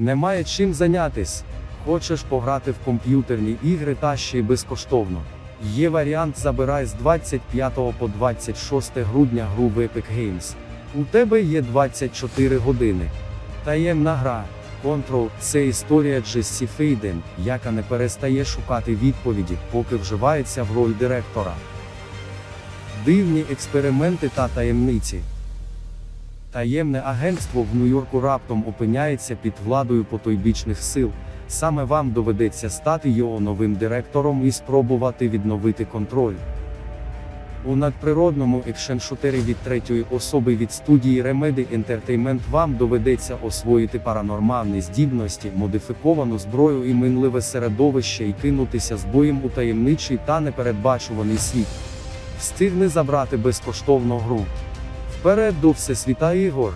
Немає чим зайнятись. Хочеш пограти в комп'ютерні ігри та ще й безкоштовно. Є варіант забирай з 25 по 26 грудня гру в Epic Games. У тебе є 24 години. Таємна гра. Control – це історія Джессі Фейден, яка не перестає шукати відповіді, поки вживається в роль директора. Дивні експерименти та таємниці. Таємне агентство в Нью-Йорку раптом опиняється під владою потойбічних сил. Саме вам доведеться стати його новим директором і спробувати відновити контроль. У надприродному екшен-шутері від третьої особи від студії Remedy Entertainment вам доведеться освоїти паранормальні здібності, модифіковану зброю і минливе середовище і кинутися з боєм у таємничий та непередбачуваний світ. Встигни забрати безкоштовну гру. Вперед до всесвіта ігор!